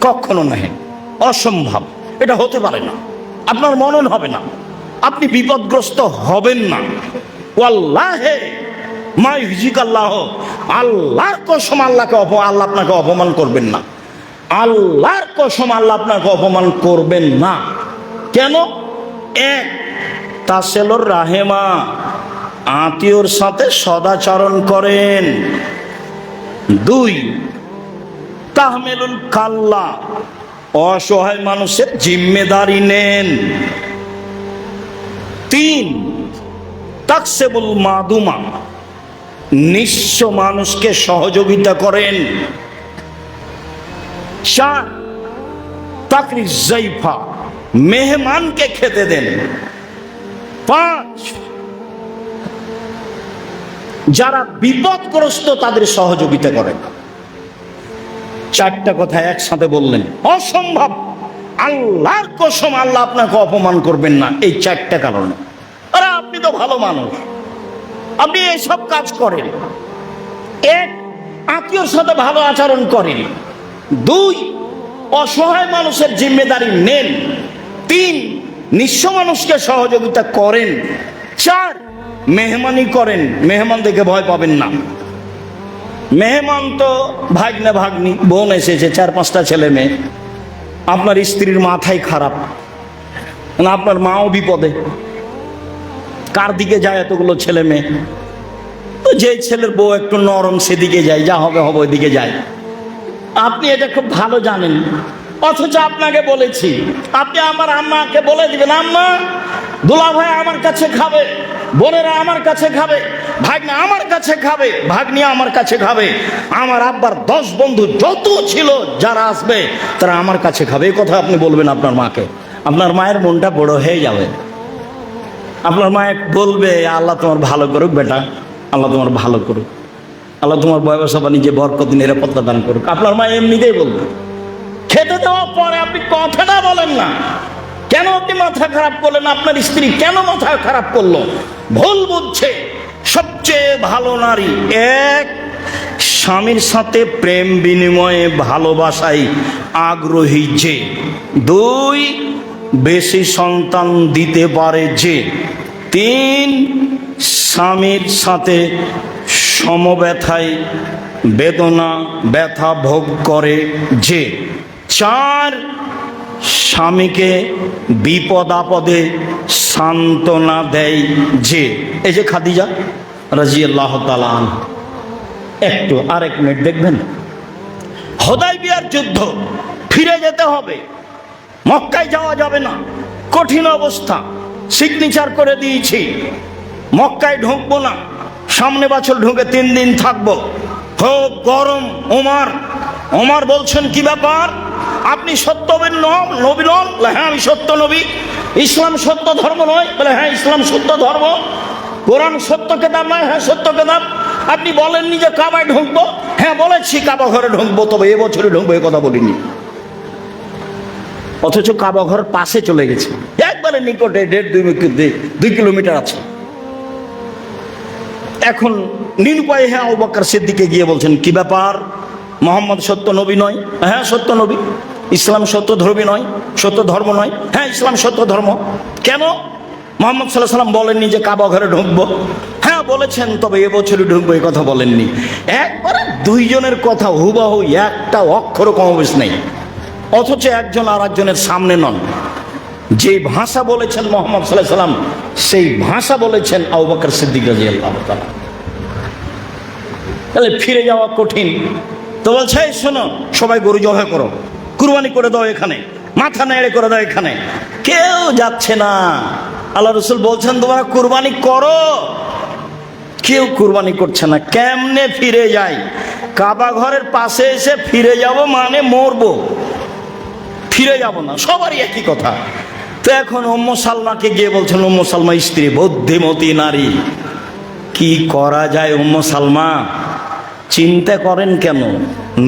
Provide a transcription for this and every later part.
কখনো নহে। অসম্ভব। এটা হতে পারে না। আপনার মনন হবে না। আপনি বিপদগ্রস্ত হবেন না। ওয়াল্লাহে মাই হিজিক আল্লাহ আল্লাহর কসম আল্লাহকে অপ, আল্লাহ আপনাকে অপমান করবেন না। আল্লাহর কসম আল্লাহ আপনাকে অপমান করবেন না। কেন? এক, তাসেলর রাহেমা আত্মীয়র সাথে সদাচরণ করেন। দুই তাহমেলুল কাল্লা। অসহায় মানুষের জিম্মেদারি নেন। তিন, তাকসেবুল মাদুমা। নিঃস্ব মানুষকে সহযোগিতা করেন। চার, তাকরি জাইফা। মেহমানকে খেতে দেন। পাঁচ, যারা বিপদগ্রস্ত তাদের সহযোগিতা করেন। চারটা কথা একসাথে বললেন। অসম্ভব! আল্লাহর কসম, আল্লাহ আপনাকে অপমান করবেন না এই চারটা কারণে। আরে, আপনি তো ভালো মানুষ। আপনি এইসব কাজ করেন। এক, আত্মীয়র সাথে ভালো আচরণ করেন। দুই, অসহায় মানুষের জিম্মেদারি নেন। তিন, নিঃস্ব মানুষকে সহযোগিতা করেন। চার, মেহমানি করেন। মেহমান দেখে ভয় পাবেন না। মেহমান তো ভাগ্নে ভাগ্নি, বোন এসেছে, চার পাঁচটা ছেলে মেয়ে। আপনার স্ত্রীর মাথায় খারাপ। না, আপনার মাও বিপদে। কার দিকে যায় এতগুলো ছেলে মেয়ে? তো যে ছেলের বউ একটু নরম সেদিকে যায়, যা হবে হবে ওইদিকে যায়। আপনি এটা খুব ভালো জানেন। অথচ আপনাকে বলেছি, আপনি আমার আম্মাকে বলে দিবেন, আম্মা দুলা ভাই আমার কাছে খাবে, বোনেরা আমার কাছে খাবে। ভাগ্নে আমার কাছে খাবে, ভাগ্নি আমার কাছে খাবে। আমার আব্বার দশ বন্ধু যত ছিল যারা আসবে, তারা আমার কাছে খাবে। এই কথা আপনি বলবেন আপনার মাকে। আপনার মায়ের মনটা বড় হয়ে যাবে। আপনার মায়ে বলবে, আল্লাহ তোমার ভালো করুক বেটা, আল্লাহ তোমার ভালো করুক। আল্লাহ তোমার বয়সা বাণিজ্যে বরকত, নিরাপত্তা দান করুক। আপনার মা এমনিতেই বলবে। খেতে দেওয়ার পরে আপনি কথাটা বলেন না। কেন আপনি মাথা খারাপ করলেন? আপনার স্ত্রী কেন মাথা খারাপ করল? ভুল বুঝছে। সবচেয়ে ভালো নারী এক, স্বামীর সাথে প্রেম বিনিময়ে ভালোবাসায় আগ্রহী যে। দুই, বেশি সন্তান দিতে পারে যে। তিন, স্বামীর সাথে সমব্যথায় বেদনা, ব্যথা ভোগ করে যে। চার, স্বামীকে বিপদ আপদে সান্ত্বনা দেয় যে, এই যে খাদিজা রাজি আল্লাহ তালান একটু আরেক মিনিট দেখবেন। হদাই বিয়ার যুদ্ধ ফিরে যেতে হবে। মক্কায় যাওয়া যাবে না। কঠিন অবস্থা। সিগনেচার করে দিয়েছি। মক্কায় ঢুকবো না। সামনে বছর ঢুকে তিন দিন থাকব। খুব গরম ওমার ওমার বলছেন, কি ব্যাপার? আপনি নন নবী নন? হ্যাঁ আমি সত্য নবী। ইসলাম সত্য ধর্ম নয়? বলে হ্যাঁ ইসলাম সত্য ধর্ম। কোরআন সত্য কেতাব নয়? হ্যাঁ সত্য কেতাব। আপনি বলেননি যে কাবায় ঢুকবো? হ্যাঁ বলেছি, কাবা ঘরে ঢুকবো, তবে এবছরে ঢুকবো, এ কথা বলিনি। অথচ কাবা ঘর পাশে চলে গেছে। একবারে নিকটে, দেড়, দুই দুই- কিলোমিটার আছে। এখন নিরুপায় হ্যাঁ অবাক্কার সিদ্দিকে গিয়ে বলছেন, কি ব্যাপার? মোহাম্মদ সত্য নবী নয়। হ্যাঁ সত্য নবী। ইসলাম সত্য ধর্মী নয়, সত্য ধর্ম নয়। হ্যাঁ ইসলাম সত্য ধর্ম। কেন? মোহাম্মদ সাল্লাহ সাল্লাম বলেননি যে কাবা ঘরে ঢুকবো। হ্যাঁ বলেছেন, তবে এবছরই ঢুকবো এই কথা বলেননি। একবারে দুইজনের কথা হুবাহু, একটা অক্ষর কমবেশ নেই। অথচ একজন আর একজনের সামনে নন। যে ভাষা বলেছেন মোহাম্মদ সাল্লাহ সাল্লাম সেই ভাষা বলেছেন আবু বকর সিদ্দিক রাজি আল্লাহ তাহলে ফিরে যাওয়া কঠিন। তো বলছে শোনো, সবাই গরু জবাই করো। কুরবানি করে দাও এখানে, মাথা নেড়ে করে দাও এখানে। কেউ যাচ্ছে না। আল্লাহ রসুল বলছেন, তোমরা কুরবানি করো। কেউ কুরবানি করছে না। কেমনে ফিরে যাই? কাবা ঘরের পাশে এসে ফিরে যাব মানে মরবো। ফিরে যাব না। সবারই একই কথা। তো এখন উম্ম সালমাকে গিয়ে বলছেন, উম্ম সালমা স্ত্রী, বুদ্ধিমতী নারী। কি করা যায় উম্ম সালমা? চিন্তা করেন কেন?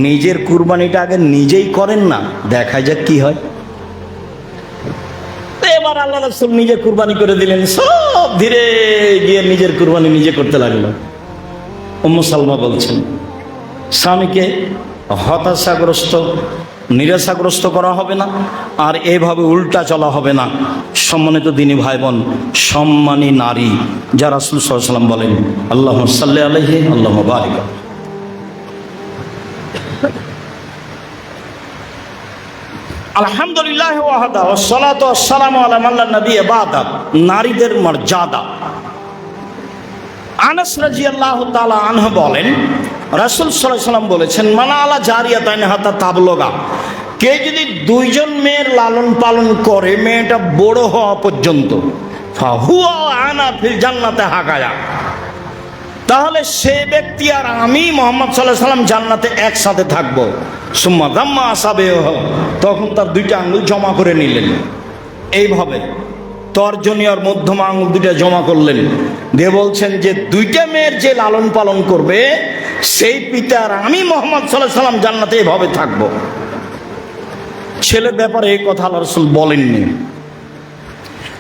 নিজের কুরবানিটা আগে নিজেই করেন না, দেখা যাক কি হয়। এবার আল্লাহ রসুল নিজে কুরবানি করে দিলেন, সব ধীরে গিয়ে নিজের কুরবানি নিজে করতে লাগল। উম্ম সালমা বলছেন, স্বামীকে হতাশাগ্রস্ত, নিরাশাগ্রস্ত করা হবে না, আর এভাবে উল্টা চলা হবে না। সম্মানিত দিনী ভাই বোন সম্মানী নারী যা রাসুল সাল্লাম বলেন আল্লাহ সাল্লাহ আলহি আল্লাহ বারিক। আলহামদুলিল্লাহ ওয়াহাদা ওয়াসসালাতু ওয়াসসালামু আলা মান লা নাবিয়্যা বাদা, নারীদের মর্যাদা। আনাস রাদিয়াল্লাহু তাআলা আনহু বলেন, রাসূল আলাইহি সাল্লাম বলেছেন, মানা আলা জারিয়াতাইন হাতা তাবলগা, কে যদি দুইজন মেয়ের লালন পালন করে, মেয়েটা বড় হওয়া পর্যন্ত, ফাহুয়া আনা ফিল জান্নাতে হাকায়া তাহলে সে ব্যক্তি আর আমি মোহাম্মদ সাল্লাহ সাল্লাম জান্নাতে একসাথে থাকব। সুম্মা দাম্মা আসাবে তখন তার দুইটা আঙ্গুল জমা করে নিলেন। এইভাবে তর্জনী আর মধ্যমা আঙুল দুইটা জমা করলেন। দিয়ে বলছেন যে, দুইটা মেয়ের যে লালন পালন করবে, সেই পিতার আমি মোহাম্মদ সাল্লাহ সাল্লাম জান্নাতে এভাবে থাকব। ছেলের ব্যাপারে এই কথা আল্লাহ বলেননি।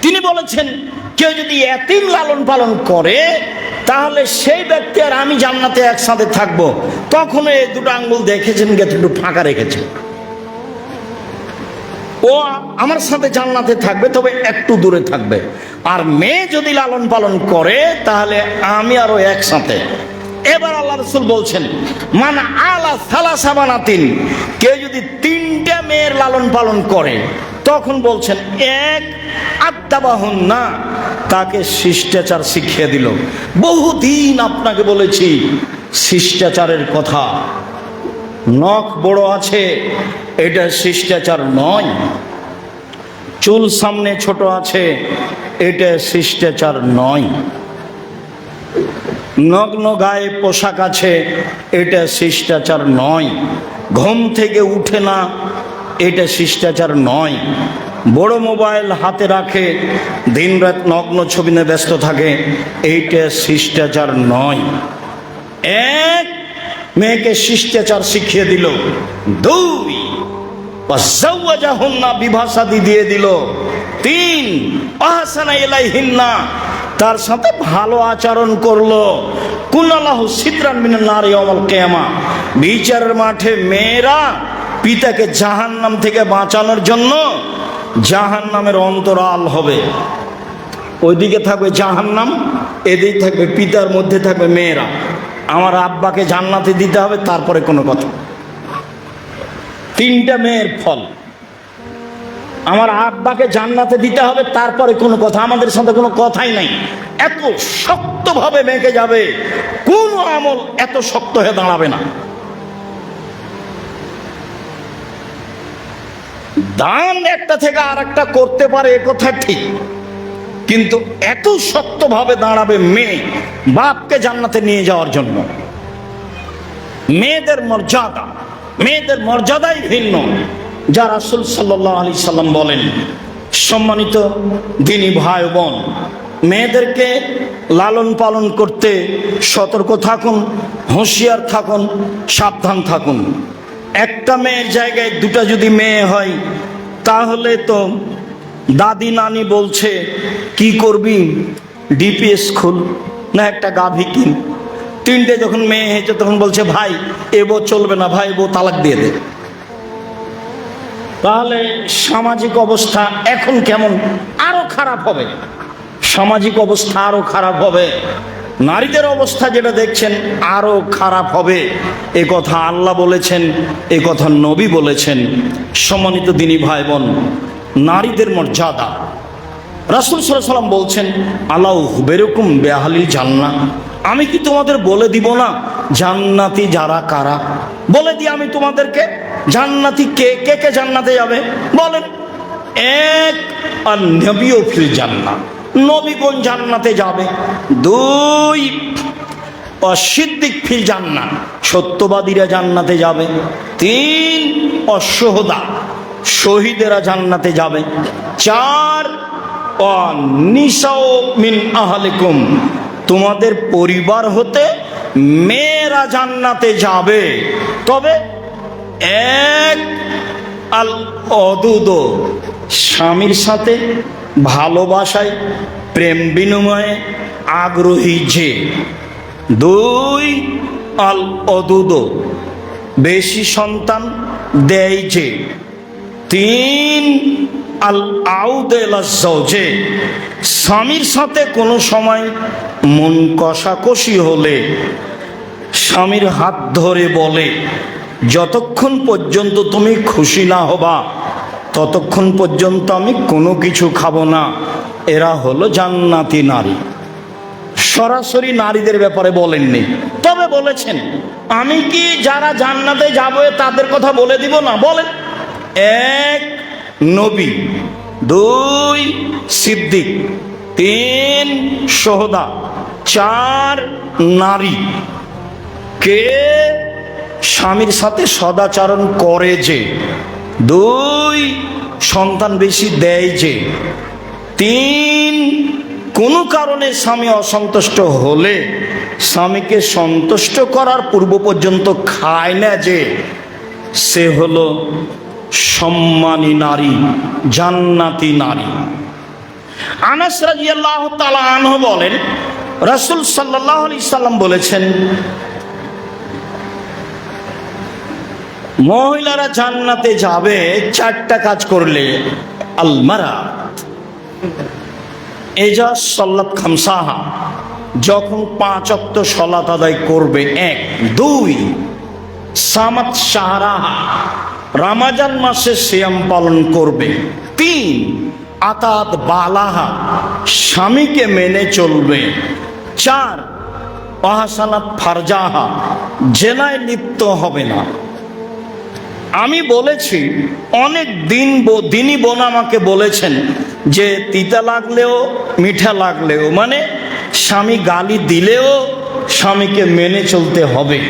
তিনি বলেছেন, কেউ যদি এতিম লালন পালন করে তাহলে সেই ব্যক্তি আর আমি জান্নাতে একসাথে থাকব। তখন এই দুটো আঙ্গুল দেখেছেন গেছে একটু ফাঁকা রেখেছে ও আমার সাথে জান্নাতে থাকবে, তবে একটু দূরে থাকবে। আর মেয়ে যদি লালন পালন করে, তাহলে আমি আরও একসাথে। এবার আল্লাহ রসুল বলছেন, মান আলা সালা সাবানাতিন কেউ যদি তিনটা মেয়ের লালন পালন করে, তখন বলছেন, এক আত্মাবাহন না তাকে শিষ্টাচার শিখিয়ে দিল। বহুদিন আপনাকে বলেছি, শিষ্টাচারের কথা। নখ বড় আছে, এটা শিষ্টাচার নয়। চুল সামনে ছোট আছে, এটা শিষ্টাচার নয়। নগ্ন গায়ে পোশাক আছে, এটা শিষ্টাচার নয়। ঘুম থেকে উঠে না, এটা শিষ্টাচার নয়। বড় মোবাইল হাতে রাখে, দিনরাত নগ্ন ছবি নিয়ে ব্যস্ত থাকে। এইটা শিষ্টাচার নয়। এক মেয়েকে শিষ্টাচার শিখিয়ে দিল। দুই না বিভাষাদি দিয়ে দিল। তিন, আহসানা এলাইহিন্না তার সাথে ভালো আচরণ করল। কুনালাহ সিদ্রান মিনাল নারী অমল কেমা বিচারের মাঠে মেয়েরা পিতাকে জাহান নাম থেকে বাঁচানোর জন্য জাহান নামের অন্তরাল হবে। ওইদিকে থাকবে জাহান নাম এদিকে থাকবে পিতার মধ্যে থাকবে মেয়েরা। আমার আব্বাকে জান্নাতে দিতে হবে, তারপরে কোনো কথা। তিনটা মেয়ের ফল। আমার আব্বাকে জান্নাতে দিতে হবে, তারপরে কোনো কথা। আমাদের সাথে কোনো কথাই নাই। এত শক্তভাবে মেঘে যাবে, কোন আমল এত শক্ত হয়ে দাঁড়াবে না। দান একটা থেকে আর একটা করতে পারে, এ কথা ঠিক। কিন্তু এত শক্তভাবে দাঁড়াবে মেয়ে বাপকে জান্নাতে নিয়ে যাওয়ার জন্য। মেয়েদের মর্যাদা, মেয়েদের মর্যাদাই ভিন্ন। যা রাসুল সাল্লাহ আলি সাল্লাম বলেন, সম্মানিত দিনী ভাই বোন, মেয়েদেরকে লালন পালন করতে সতর্ক থাকুন, হুঁশিয়ার থাকুন, সাবধান থাকুন। একটা মেয়ের জায়গায় দুটা যদি মেয়ে হয় তাহলে তো দাদি নানি বলছে, কি করবি? ডিপিএস খুল, না একটা গাভী কিন। তিনটে যখন মেয়ে হয়েছে, তখন বলছে, ভাই এবো চলবে না, ভাই বউ তালাক দিয়ে দে। তাহলে সামাজিক অবস্থা এখন কেমন? আরও খারাপ হবে। সামাজিক অবস্থা আরও খারাপ হবে। নারীদের অবস্থা যেটা দেখছেন, আরও খারাপ হবে। এ কথা আল্লাহ বলেছেন, এ কথা নবী বলেছেন। সম্মানিত দিনী ভাই বোন নারীদের মর্যাদা। রাসুল সাল্লাম বলছেন, আল্লাহ বেরকম বেহালি জান্না আমি কি তোমাদের বলে দিব না, জান্নাতি যারা কারা? বলে দিই আমি তোমাদেরকে, জান্নাতি কে কে কে জান্নাতে যাবে? বলেন, এক আর নবীও ফিল জান্নাত নবীগণ জান্নাতে যাবে? দুই, অসিদ্দিক ফিল জান্নাত, সত্যবাদীরা জান্নাতে যাবে। তিন, অসহদা, শহীদেরা জান্নাতে যাবে। চার মিন আহলিকুম, তোমাদের পরিবার হতে মেয়েরা জান্নাতে যাবে। তবে এক আল অদুদ স্বামীর সাথে ভালোবাসায়, প্রেম বিনিময়ে আগ্রহী যে। দুই আল অদুদ বেশি সন্তান দেয় যে। তিন আল আউদে স্বামীর সাথে কোনো সময় মন কষাকষি হলে, স্বামীর হাত ধরে বলে, যতক্ষণ পর্যন্ত তুমি খুশি না হবা ততক্ষণ পর্যন্ত আমি কোনো কিছু খাব না। এরা হলো জান্নাতি নারী। সরাসরি নারীদের ব্যাপারে বলেননি। তবে বলেছেন, আমি কি যারা জান্নাতে যাবে তাদের কথা বলে দিব না? বলেন। এক, নবী। দুই, সিদ্দিক। তিন, সোহদা। চার, নারী। কে? স্বামীর সাথে সদাচরণ করে যে। দুই, সন্তান বেশি দেয় যে। তিন, কোনো কারণে স্বামী অসন্তুষ্ট হলে স্বামীকে সন্তুষ্ট করার পূর্ব পর্যন্ত খায় না যে, সে হলো সম্মানী নারী, জান্নাতি নারী। আনাস রাজিয়াল্লাহ তালা আনহ বলেন, রাসুল সাল্লাহ আলি সাল্লাম বলেছেন মহিলারা জান্নাতে যাবে, চারটা কাজ করলে। আলমারা। এজা সল্লাত খামসাহা। যখন পাঁচ অক্ত সলাত আদায় করবে, এক, দুই, সামাত সাহারাহা রামাজান মাসে সিয়াম পালন করবে। তিন, আতাত বালাহা। স্বামীকে মেনে চলবে। চার অহাসানাত ফারজাহা। জেনায় লিপ্ত হবে না। আমি বলেছি, অনেক দিন দিনই বোন আমাকে বলেছেন যে তিতা লাগলেও, মিঠা লাগলেও মানে স্বামী গালি দিলেও স্বামীকে মেনে চলতে হবে।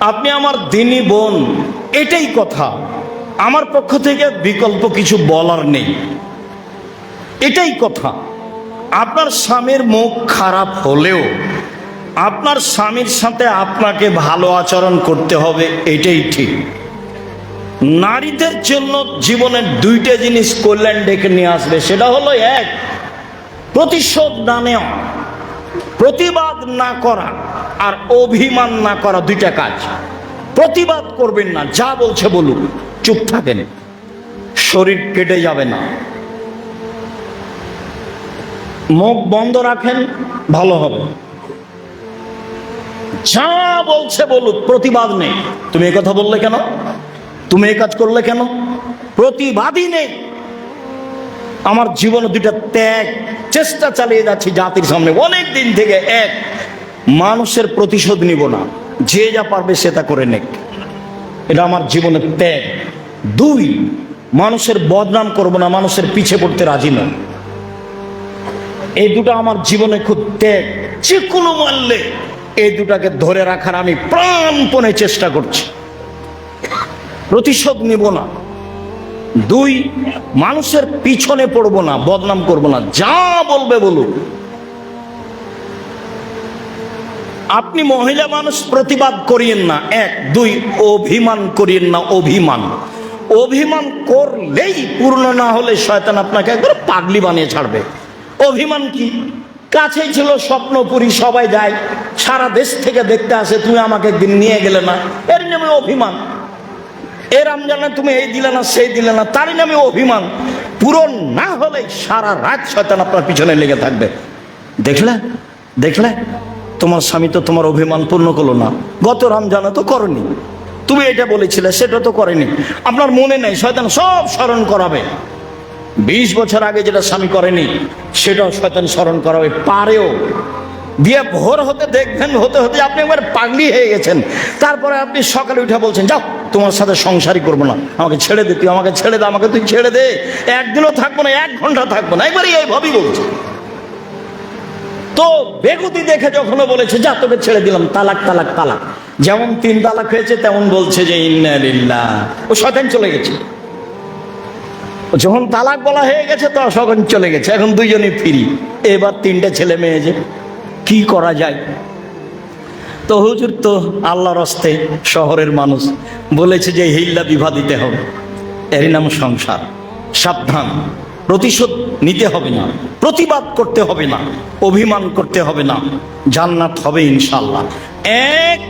আপনি আমার দিনই বোন, এটাই কথা। আমার পক্ষ থেকে বিকল্প কিছু বলার নেই। এটাই কথা। আপনার স্বামীর মুখ খারাপ হলেও, আপনার স্বামীর সাথে আপনাকে ভালো আচরণ করতে হবে, এটাই ঠিক। নারীদের জন্য জীবনের দুইটা জিনিস কল্যাণ ডেকে নিয়ে আসবে, সেটা হলো এক, প্রতিশোধ না নেওয়া, প্রতিবাদ না করা আর অভিমান না করা দুইটা কাজ। প্রতিবাদ করবেন না, যা বলছে বলুন, চুপ থাকেন, শরীর কেটে যাবে না। মুখ বন্ধ রাখেন, ভালো হবে। যা বলছে বলুক, প্রতিবাদ নেই। তুমি কথা বললে কেন? তুমি এই কাজ করলে কেন? প্রতিবাদই নেই। আমার জীবনে দুইটা ত্যাগ, চেষ্টা চালিয়ে যাচ্ছি জাতির সামনে। অনেক দিন থেকে এক, মানুষের প্রতিশোধ নিব না। যে যা পারবে সে তা করে নেক। এটা আমার জীবনের ত্যাগ। দুই, মানুষের বদনাম করব না, মানুষের পিছে পড়তে রাজি নয় এই দুটো আমার জীবনে খুব ত্যাগ। যে কোনো মানলে এই দুটাকে ধরে রাখার আমি প্রাণপণে চেষ্টা করছি। প্রতিশোধ নিব না। দুই, মানুষের পিছনে পড়ব না, বদনাম করব না, যা বলবে বলুন আপনি মহিলা মানুষ প্রতিবাদ করিয়েন না। এক, দুই, অভিমান করিয়েন না, অভিমান। অভিমান করলেই পূর্ণ না হলে শয়তান আপনাকে একবার পাগলি বানিয়ে ছাড়বে। অভিমান কি? কাছেই ছিল স্বপ্নপুরী, সবাই যায়, সারা দেশ থেকে দেখতে আসে, তুমি আমাকে একদিন নিয়ে গেলে না? এর নামে অভিমান। এ রমজানে তুমি এই দিলে না, সেই দিলে না, তারই নামে অভিমান। পূরণ না হলে সারা রাত শয়তান আপনার পিছনে লেগে থাকবে। দেখলে? দেখলে? তোমার স্বামী তো তোমার অভিমান পূর্ণ করল না। গত রমজানে তো করনি। তুমি এটা বলেছিলে, সেটা তো করেনি। আপনার মনে নেই, শয়তান সব স্মরণ করাবে। বিশ বছর আগে যেটা স্বামী করেনি, সেটাও শয়তান স্মরণ করাবে, পারেও। দিয়ে ভোর হতে, দেখবেন হতে হতে আপনি একবার পাগলি হয়ে গেছেন। তারপরে আপনি সকালে উঠে বলছেন, যাও, তোমার সাথে সংসারই করব না। আমাকে ছেড়ে দে, তুই আমাকে ছেড়ে দে, আমাকে তুই ছেড়ে দে। একদিনও থাকব না, এক ঘণ্টা থাকব না। একবারই এইভাবেই বলছে। তো বেগুতি দেখে যখন বলেছে, যা, তোকে ছেড়ে দিলাম, তালাক তালাক তালাক। যেমন তিন তালাক হয়েছে, তেমন বলছে যে ইন্নালিল্লা ও শয়তান চলে গেছে। যখন তালাক বলা হয়ে গেছে তো সখন চলে গেছে। এখন দুইজনই ফিরি। এবার তিনটে ছেলে মেয়ে যে কি করা যায়? তো হুজুর তো আল্লাহর হস্তে শহরের মানুষ বলেছে যে হিল্লা বিভা দিতে হবে। এরই নাম সংসার। সাবধান। প্রতিশোধ নিতে হবে না। প্রতিবাদ করতে হবে না। অভিমান করতে হবে না। জান্নাত হবে ইনশাল্লাহ এক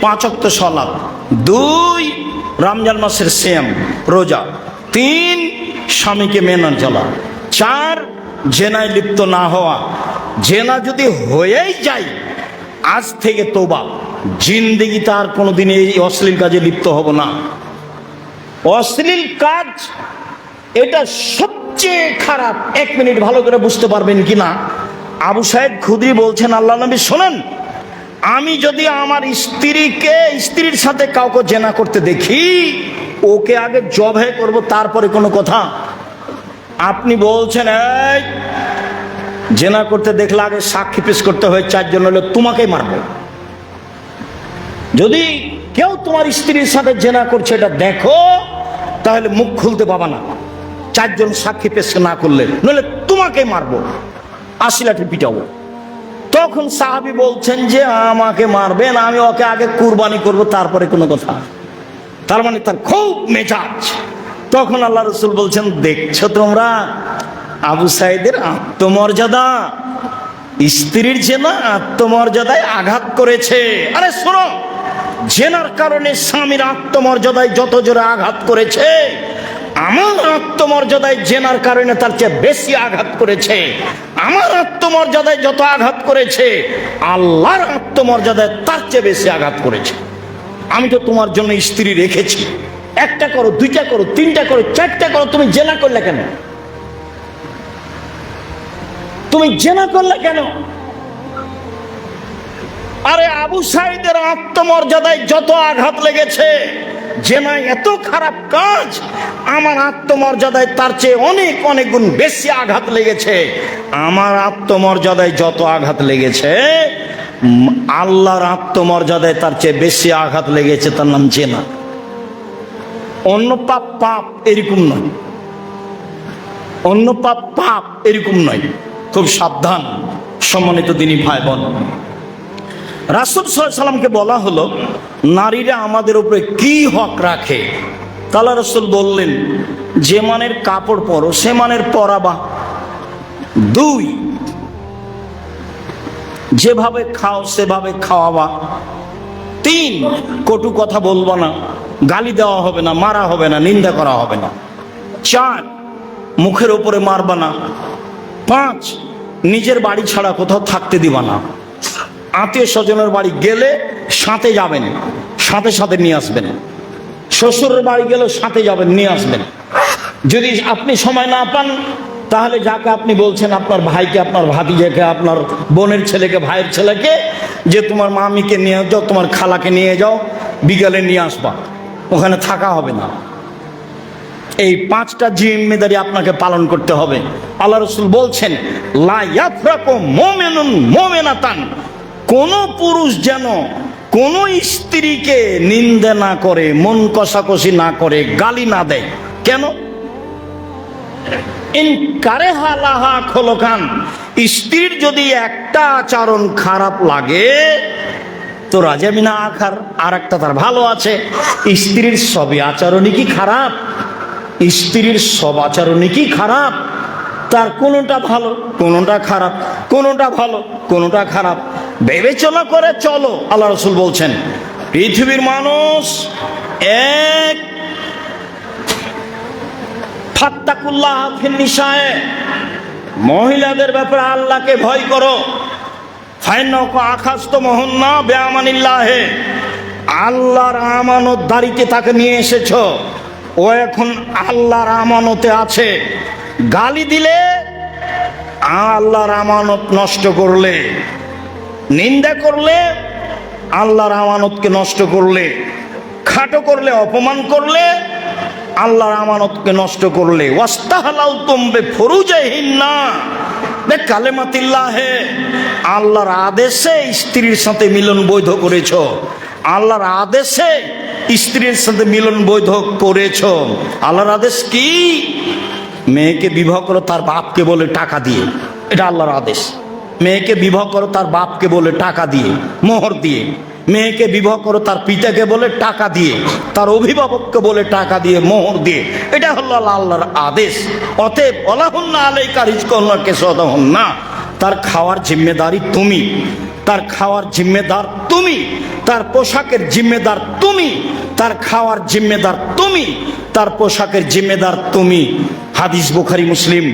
পাঁচক্ত সলাপ দুই, রমজান মাসের শ্যাম রোজা। তিন, স্বামীকে মেনে চলা চার জেনায় লিপ্ত না হওয়া। জেনা যদি হয়েই যায়, আজ থেকে তোবা। জিন্দিগি তার কোনোদিন এই অশ্লীল কাজে লিপ্ত হব না। অশ্লীল কাজ, এটা সবচেয়ে খারাপ। এক মিনিট ভালো করে বুঝতে পারবেন কি না? আবু সাহেব খুদি বলছেন, আল্লাহ নবী, শোনেন, আমি যদি আমার স্ত্রীকে, স্ত্রীর সাথে কাউকে জেনা করতে দেখি, ওকে আগে জবে করব, তারপরে কোনো কথা আপনি বলছেন, এই, জেনা করতে দেখলে আগে সাক্ষী পেশ করতে হয়, চারজন হলে তোমাকেই মারবো। যদি কেউ তোমার স্ত্রীর সাথে জেনা করছে, এটা দেখো, তাহলে মুখ খুলতে পাবা না। চারজন সাক্ষী পেশ না করলে, নইলে তোমাকে মারবো। আশি লাঠি পিটাবো। তখন সাহাবি বলছেন যে, আমাকে মারবেন, আমি ওকে আগে কুরবানি করব, তারপরে কোনো কথা। তার মানে তার খুব মেজাজ। তখন আল্লাহ রসুল বলছেন, দেখছ তোমরা? আবু সাইদের আত্মমর্যাদা। স্ত্রীর জেনা আত্মমর্যাদায় আঘাত করেছে। আরে শোনো, জেনার কারণে স্বামীর আত্মমর্যাদায় যত জোরে আঘাত করেছে, আমার আত্মমর্যাদায় জেনার কারণে তার চেয়ে বেশি আঘাত করেছে। আমার আত্মমর্যাদায় যত আঘাত করেছে, আল্লাহর আত্মমর্যাদায় তার চেয়ে বেশি আঘাত করেছে। আমি তো তোমার জন্য স্ত্রী রেখেছি। একটা করো, দুইটা করো, তিনটা করো, চারটা করো, তুমি জেনা করলে কেন? তুমি জেনা করলে কেন? আরে আবু সাইদের আত্মমর্যাদায় যত আঘাত লেগেছে জেনা এত খারাপ কাজ, আমার আত্মমর্যাদায় তার চেয়ে অনেক অনেক গুণ বেশি আঘাত লেগেছে। আমার আত্মমর্যাদায় যত আঘাত লেগেছে আল্লাহর আত্মমর্যাদায় তার চেয়ে বেশি আঘাত লেগেছে, তার নাম জেনা। অন্য পাপ পাপ এরকম নয়। অন্য পাপ পাপ এরকম নয়। খুব সাবধান, সম্মানিত তিনি ভাই বোন রাসুল সাল্লামকে বলা হলো, নারীরা আমাদের উপরে কি হক রাখে? তালা রসুল বললেন, যে মানের কাপড় পরো, সে মানের পরাবা। দুই, যেভাবে খাও, সেভাবে খাওয়াবা। তিন, কটু কথা বলব না। গালি দেওয়া হবে না, মারা হবে না, নিন্দা করা হবে না। চার, মুখের উপরে মারবা না। পাঁচ, নিজের বাড়ি ছাড়া কোথাও থাকতে দিবা না। আত্মীয় স্বজনের বাড়ি গেলে সাথে যাবেন, সাথে সাথে নিয়ে আসবেন। শ্বশুরের বাড়ি গেলেও সাথে যাবেন, নিয়ে আসবেন। যদি আপনি সময় না পান, তাহলে যাকে আপনি বলছেন, আপনার ভাইকে, আপনার ভাতিজাকে, আপনার বোনের ছেলেকে, ভাইয়ের ছেলেকে, যে তোমার মামিকে নিয়ে যাও, তোমার খালাকে নিয়ে যাও, বিকালে নিয়ে আসবা। ওখানে থাকা হবে না। এই পাঁচটা জিম্মেদারি আপনাকে পালন করতে হবে। আল্লাহ রসুল বলছেন মোমেনাতান। কোন পুরুষ যেন কোন স্ত্রীকে নিন্দে না করে, মন কষাকষি না করে, গালি না দেয়। কেন? স্ত্রীর যদি একটা আচরণ খারাপ লাগে তো রাজা রাজামিনা আখার আর একটা তার ভালো আছে। স্ত্রীর সবই আচরণই কি খারাপ? স্ত্রীর সব আচরণই কি খারাপ? তার কোনোটা ভালো, কোনোটা খারাপ, কোনোটা ভালো, কোনোটা খারাপ। বিবেচনা করে চলো, আল্লাহ রসুল বলছেন, পৃথিবীর মানুষ এক ফাত্তাকুল্লাহ ফিন নিশায়ে মহিলাদের ব্যাপারে আল্লাহকে ভয় করো। ফাইনক আখাস্ত মোহন্না বেআমানিল্লাহে। আল্লাহর আমানত দাঁড়িতে তাকে নিয়ে এসেছ। ও এখন আল্লাহর আমানতে আছে। গালি দিলে আল্লাহর আমানত নষ্ট করলে। নিন্দা করলে আল্লাহর আমানতকে নষ্ট করলে। খাটো করলে, অপমান করলে আল্লাহর আমানতকে নষ্ট করলে। ওয়াস্তাহালাল তুমবে ফরুজাহিন না কালেমাতিল্লাহে, আল্লাহর আদেশে স্ত্রীর সাথে মিলন বৈধ করেছ। আল্লাহর আদেশে স্ত্রীর সাথে মিলন বৈধ করেছ। আল্লাহর আদেশ কি? মেয়েকে বিবাহ করো, তার বাপকে বলে টাকা দিয়ে। এটা আল্লাহর আদেশ। মেয়েকে বিবাহ করো, তার বাপকে বলে টাকা দিয়ে, মোহর দিয়ে। মেয়েকে বিবাহ করো, তার পিতাকে বলে টাকা দিয়ে, তার অভিভাবককে বলে টাকা দিয়ে, মোহর দিয়ে। এটা হলো আল্লাহ- আল্লাহর আদেশ। অতএব অলাহন্না আলাই কারিজ কল্লা কে সদহন্না তার খাওয়ার জিম্মেদারি তুমি। তার খাওয়ার জিম্মেদার তুমি। তার পোশাকের জিম্মেদার তুমি। তার খাওয়ার জিম্মেদার তুমি। তার পোশাকের জিম্মেদার তুমি। হাদিস বুখারি, মুসলিম।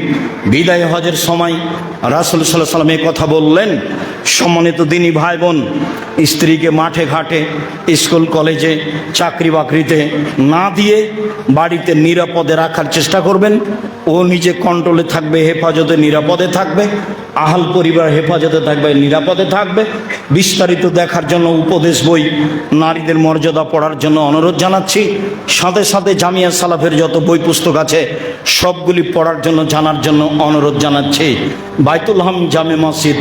বিদায় হজের সময় রাসুল সাল্লাহ সাল্লাম কথা বললেন, সম্মানিত দিনই ভাই বোন স্ত্রীকে মাঠে ঘাটে, স্কুল, কলেজে চাকরি বাকরিতে না দিয়ে বাড়িতে নিরাপদে রাখার চেষ্টা করবেন। ও নিজে কন্ট্রোলে থাকবে, হেফাজতে নিরাপদে থাকবে। আহাল পরিবার হেফাজতে থাকবে, নিরাপদে থাকবে। বিস্তারিত দেখার জন্য উপদেশ বই, নারীদের মর্যাদা পড়ার জন্য অনুরোধ জানাচ্ছি। সাথে সাথে জামিয়া সালাফের যত বই পুস্তক আছে, সবগুলি পড়ার জন্য, জানার জন্য অনুরোধ জানাচ্ছি। বাইতুল হাম জামে মসজিদ,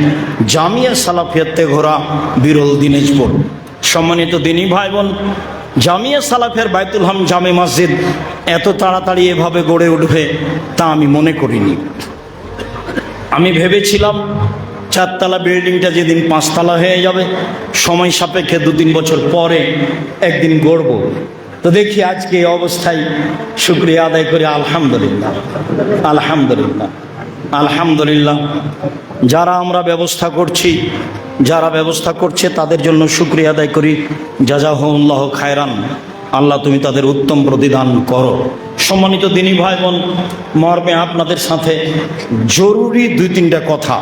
জামিয়া সালাফিয়াতে ঘোরা বিরল দিনাজপুর। সম্মানিত দিনী ভাই বোন জামিয়া সালাফের বাইতুল হাম জামে মসজিদ এত তাড়াতাড়ি এভাবে গড়ে উঠবে তা আমি মনে করিনি। আমি ভেবেছিলাম চারতলা বিল্ডিংটা যেদিন পাঁচতলা হয়ে যাবে, সময় সাপেক্ষে দু তিন বছর পরে একদিন গড়ব। তো দেখি আজকে এই অবস্থায় শুক্রিয়া আদায় করে, আলহামদুলিল্লাহ আলহামদুলিল্লাহ আলহামদুলিল্লাহ। যারা আমরা ব্যবস্থা করছি, যারা ব্যবস্থা করছে তাদের জন্য শুক্রিয়া আদায় করি। যা যা জাজাহুল্লাহ খায়রান। আল্লাহ, তুমি তাদের উত্তম প্রতিদান করো। সম্মানিত দিনী ভাই বোন মর্মে আপনাদের সাথে জরুরি দুই তিনটা কথা।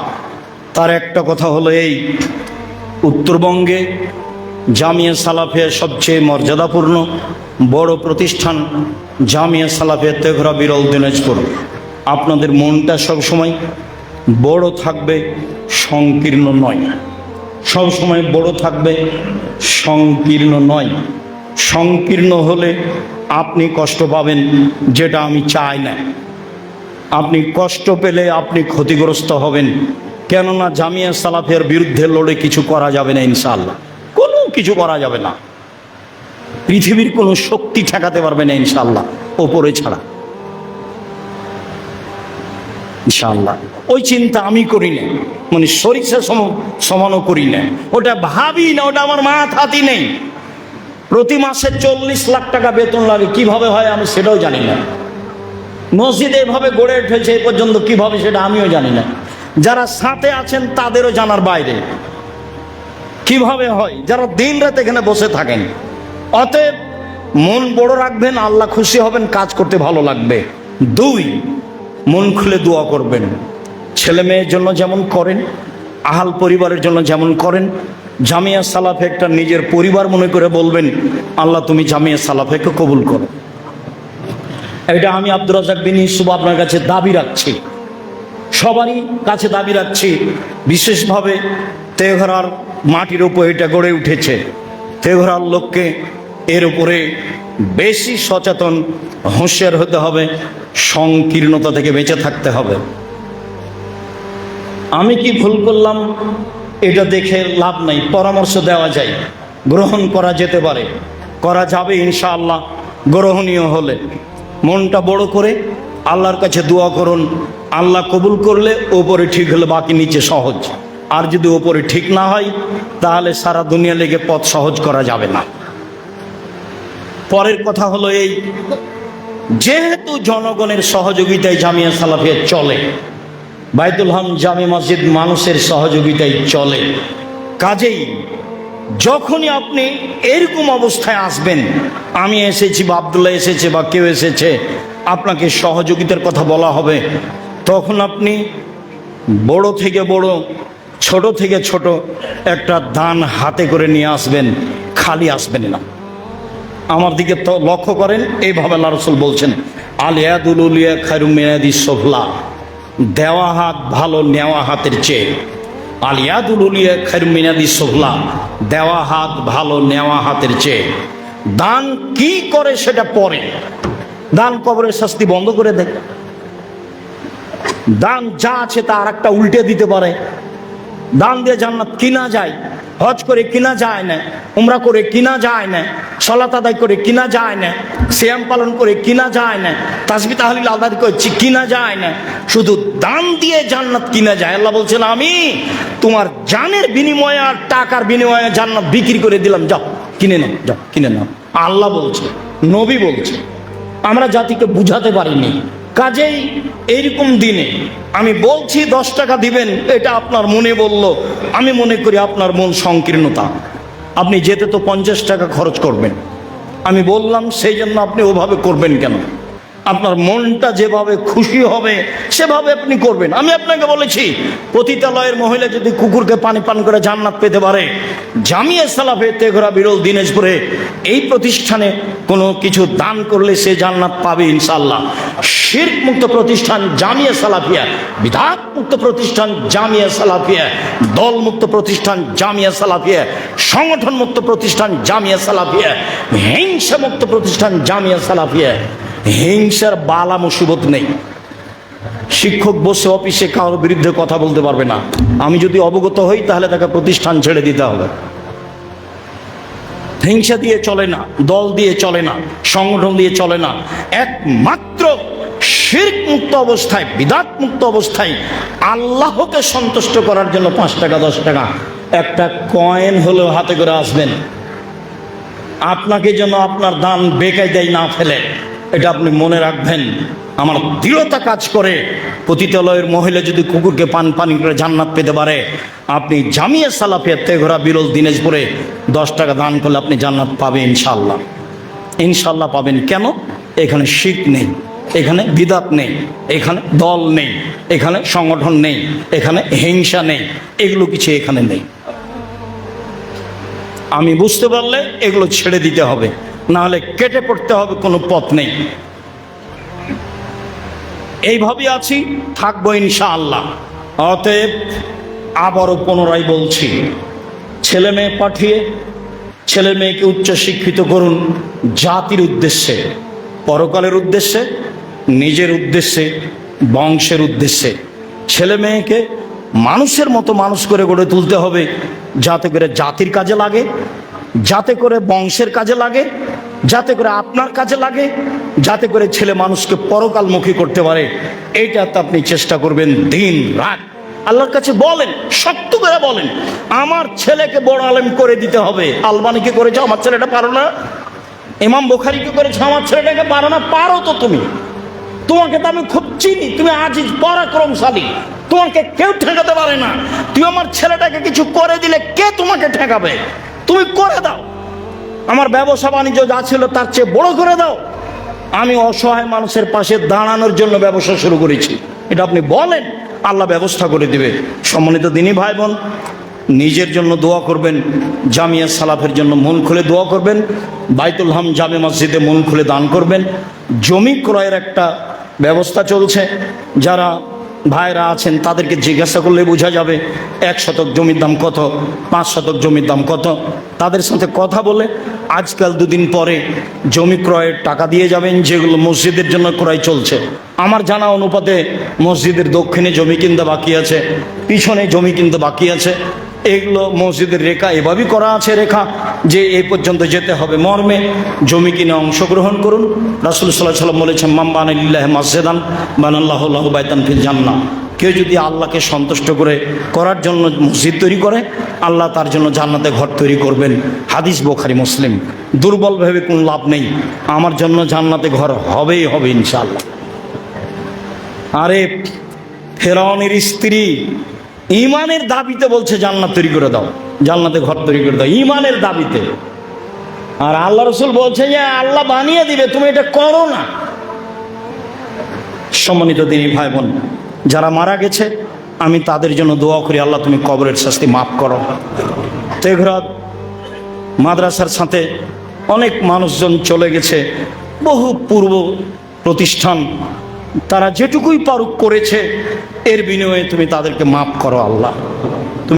তার একটা কথা হলো এই, উত্তরবঙ্গে জামিয়া সালাফিয়া সবচেয়ে মর্যাদাপূর্ণ বড় প্রতিষ্ঠান জামিয়া সালাফিয়া তেঘরা বিরল দিনাজপুর। আপনাদের মনটা সবসময় বড় থাকবে, সংকীর্ণ নয়। সবসময় বড় থাকবে, সংকীর্ণ নয়। সংকীর্ণ হলে আপনি কষ্ট পাবেন, যেটা আমি চাই না। আপনি কষ্ট পেলে আপনি ক্ষতিগ্রস্ত হবেন। কেননা জামিয়া সালাফের বিরুদ্ধে লড়ে কিছু করা যাবে না ইনশাল্লাহ কোনো কিছু করা যাবে না। পৃথিবীর কোনো শক্তি ঠেকাতে পারবে না ইনশাল্লাহ ওপরে ছাড়া। ইনশাল্লাহ ওই চিন্তা আমি করি না মানে সম, সমানও করি না। ওটা ভাবি না, ওটা আমার মাথাতেই নেই। প্রতি মাসে চল্লিশ লাখ টাকা বেতন লাগে। কীভাবে হয় আমি সেটাও জানি না। মসজিদ এভাবে গড়ে উঠেছে এ পর্যন্ত কীভাবে সেটা আমিও জানি না। যারা সাথে আছেন তাদেরও জানার বাইরে। কীভাবে হয়? যারা দিন রাত এখানে বসে থাকেন। অতএব মন বড় রাখবেন, আল্লাহ খুশি হবেন, কাজ করতে ভালো লাগবে। দুই, মন খুলে দোয়া করবেন। ছেলে মেয়ের জন্য যেমন করেন, আহাল পরিবারের জন্য যেমন করেন জামিয়া সালাফে একটা নিজের পরিবার মনে করে বলবেন, আল্লাহ, তুমি জামিয়া সালাফেকে কবুল করো। এটা আমি আব্দুর রাজাক বিন ইসুফ আপনার কাছে দাবি রাখছি। সবারই কাছে দাবি রাখছি, বিশেষভাবে তেঘরার মাটির উপর এটা গড়ে উঠেছে। তেঘরার লোককে এর উপরে বেশি সচেতন, হুঁশিয়ার হতে হবে, সংকীর্ণতা থেকে বেঁচে থাকতে হবে। আমি কি ভুল করলাম? এটা দেখে লাভ নাই, পরামর্শ দেওয়া যায়, গ্রহণ করা যেতে পারে। করা যাবে ইনশাআল্লাহ, গ্রহণীয় হলে। মনটা বড় করে আল্লাহর কাছে দোয়া করুন। আল্লাহ কবুল করলে ওপরে ঠিক হলে বাকি নিচে সহজ। আর যদি ওপরে ঠিক না হয়, তাহলে সারা দুনিয়া লেগে পথ সহজ করা যাবে না। পরের কথা হলো এই, যেহেতু জনগণের সহযোগিতায় জামিয়া সালাফিয়া চলে বাইতুল হাম জামে মসজিদ মানুষের সহযোগিতায় চলে। কাজেই যখনই আপনি এরকম অবস্থায় আসবেন, আমি এসেছি বা আবদুল্লাহ এসেছে বা কেউ এসেছে, আপনাকে সহযোগিতার কথা বলা হবে, তখন আপনি বড় থেকে বড়, ছোট থেকে ছোট একটা দান হাতে করে নিয়ে আসবেন, খালি আসবেন না। আমার দিকে তো লক্ষ্য করেন, এইভাবে আল্লাহ রসুল বলছেন আলিয়াদুল খারুমিয়াদি সোফলা। দেওয়া হাত ভালো, নেওয়া হাতের চেয়ে। আলিয়াদুল উলিয়া মিনাদি সোহলা দেওয়া হাত ভালো, নেওয়া হাতের চেয়ে। দান কি করে সেটা পরে? দান কবরের শাস্তি বন্ধ করে দেয়। দান যা আছে তা আর একটা উল্টে দিতে পারে। দান দিয়ে জান্নাত কিনা যায়? হজ করে কিনা যায় না, উমরা করে কিনা যায় না, সলাত আদায় করে কিনা যায় না শ্যাম পালন করে কিনা যায় না তাসবি তাহলিল আদায় করে চি- কিনা যায় না, শুধু দান দিয়ে জান্নাত কিনা যায়। আল্লাহ বলছেন, আমি তোমার জানের বিনিময়ে আর টাকার বিনিময়ে জান্নাত বিক্রি করে দিলাম। যাও, কিনে নাও, যাও, কিনে নাও। আল্লাহ বলছে, নবী বলছে, আমরা জাতিকে বুঝাতে পারিনি কাজেই এইরকম দিনে আমি বলছি, দশ টাকা দিবেন। এটা আপনার মনে বলল, আমি মনে করি আপনার মন সংকীর্ণতা। আপনি যেতে তো পঞ্চাশ টাকা খরচ করবেন। আমি বললাম, সেই জন্য আপনি ওভাবে করবেন কেন? আপনার মনটা যেভাবে খুশি হবে, সেভাবে আপনি করবেন। আমি আপনাকে বলেছি, পতিতালয়ের মহিলা যদি কুকুরকে পানি পান করে জান্নাত পেতে পারে, জামিয়া সালাফে তেঘরা বিরল দিনাজপুরে এই প্রতিষ্ঠানে কোনো কিছু দান করলে সে জান্নাত পাবে ইনশাল্লাহ শির্ক মুক্ত প্রতিষ্ঠান জামিয়া সালাফিয়া বিধাত মুক্ত প্রতিষ্ঠান জামিয়া সালাফিয়া দল মুক্ত প্রতিষ্ঠান জামিয়া সালাফিয়া সংগঠন মুক্ত প্রতিষ্ঠান জামিয়া সালাফিয়া হিংসা মুক্ত প্রতিষ্ঠান জামিয়া সালাফিয়া। হিংসার বালা মুসিবত নেই। শিক্ষক বসে অফিসে কারোর বিরুদ্ধে কথা বলতে পারবে না। আমি যদি অবগত হই, তাহলে তাকে প্রতিষ্ঠান ছেড়ে দিতে হবে। হিংসা দিয়ে চলে না, দল দিয়ে চলে না, সংগঠন দিয়ে চলে না। একমাত্র শির্ক মুক্ত অবস্থায় বিদাত মুক্ত অবস্থায় আল্লাহকে সন্তুষ্ট করার জন্য পাঁচ টাকা, দশ টাকা একটা কয়েন হলেও হাতে করে আসবেন। আপনাকে যেন আপনার দান বেকায়দায় না ফেলে। এটা আপনি মনে রাখবেন, আমার দৃঢ়তা কাজ করে পতিতালয়ের মহিলা যদি কুকুরকে পান পানি করে জান্নাত পেতে পারে, আপনি জামিয়া সালাফিয়া তেঘরা বিরল দিনাজপুরে দশ টাকা দান করলে আপনি জান্নাত পাবেন ইনশাল্লাহ ইনশাল্লাহ পাবেন কেন? এখানে শিখ নেই, এখানে বিদাত নেই, এখানে দল নেই, এখানে সংগঠন নেই, এখানে হিংসা নেই, এগুলো কিছু এখানে নেই। আমি বুঝতে পারলে এগুলো ছেড়ে দিতে হবে। না হলে কেটে পড়তে হবে, কোনো পথ নেই। এইভাবে আছি, থাকব ইনশাআল্লাহ। অতএব আবারও পুনরায় বলছি, ছেলে মেয়ে পাঠিয়ে ছেলে মেয়েকে উচ্চ শিক্ষিত করুন জাতির উদ্দেশ্যে, পরকালের উদ্দেশ্যে, নিজের উদ্দেশ্যে, বংশের উদ্দেশ্যে। ছেলে মেয়েকে মানুষের মতো মানুষ করে গড়ে তুলতে হবে, যাতে করে জাতির কাজে লাগে, যাতে করে বংশের কাজে লাগে যাতে করে আপনার কাজে লাগে, যাতে করে ছেলে মানুষকে পরকালমুখী করতে পারে এইটাতে আপনি চেষ্টা করবেন দিন রাত। আল্লাহর কাছে বলেন, শক্ত করে বলেন, আমার ছেলেকে বড় আলেম করে দিতে হবে। আলবানিকে করেছ, আমার ছেলেটা পারো না? ইমাম বোখারিকে করেছ, আমার ছেলেটাকে পারো না? পারো তো তুমি। তোমাকে তো আমি খুব চিনি, তুমি আজিজ, পরাক্রমশালী। তোমাকে কেউ ঠেকাতে পারে না। তুই আমার ছেলেটাকে কিছু করে দিলে কে তোমাকে ঠেকাবে? তুমি করে দাও। আমার ব্যবসা বাণিজ্য যা ছিল তার চেয়ে বড় করে দাও। আমি অসহায় মানুষের পাশে দাঁড়ানোর জন্য ব্যবসা শুরু করেছি। এটা আপনি বলেন, আল্লাহ ব্যবস্থা করে দিবে। সম্মানিত দিনী ভাই বোন নিজের জন্য দোয়া করবেন, জামিয়া সালাফের জন্য মন খুলে দোয়া করবেন, বাইতুল হাম জামে মসজিদে মন খুলে দান করবেন। জমি ক্রয়ের একটা ব্যবস্থা চলছে। যারা ভাইরা আছেন, তাদেরকে জিজ্ঞাসা করলে বোঝা যাবে এক শতক জমির দাম কত, পাঁচ শতক জমির দাম কত। তাদের সাথে কথা বলে আজকাল দুদিন পরে জমি ক্রয়ের টাকা দিয়ে যাবেন, যেগুলো মসজিদের জন্য ক্রয় চলছে। আমার জানা অনুপাতে মসজিদের দক্ষিণে জমি কিনতে বাকি আছে, পিছনে জমি কিনতে বাকি আছে। এগুলো মসজিদের রেখা এভাবেই করা আছে রেখা, যে এই পর্যন্ত যেতে হবে মর্মে। জমি কিনে অংশগ্রহণ করুন। রাসুল সাল্লাহ সাল্লাম বলেছেন মাম্বান ইল্লাহ মাসেদান বানাল্লাহ বাইতান ফিল জান্না কেউ যদি আল্লাহকে সন্তুষ্ট করে করার জন্য মসজিদ তৈরি করে, আল্লাহ তার জন্য জান্নাতে ঘর তৈরি করবেন। হাদিস বোখারি, মুসলিম। দুর্বল ভেবে কোনো লাভ নেই। আমার জন্য জান্নাতে ঘর হবেই হবে ইনশাল্লাহ আরে, ফেরাউনের স্ত্রী ইমানের দাবিতে বলছে, জান্নাত তৈরি করে দাও, জান্নাতে ঘর তৈরি করে দাও, ইমানের দাবিতে। আর আল্লাহ রসুল বলছে যে আল্লাহ বানিয়ে দিবে, তুমি এটা করো না। সম্মানিত দিনী ভাই বোন যারা মারা গেছে, আমি তাদের জন্য দোয়া করি, আল্লাহ তুমি কবরের শাস্তি মাফ করো। তেঘরাত মাদ্রাসার সাথে অনেক মানুষজন চলে গেছে, বহু পূর্ব প্রতিষ্ঠান তারা যেটুকুই পারুক করেছে এর বিনিময়ে তুমি তাদেরকে মাফ করো আল্লাহ।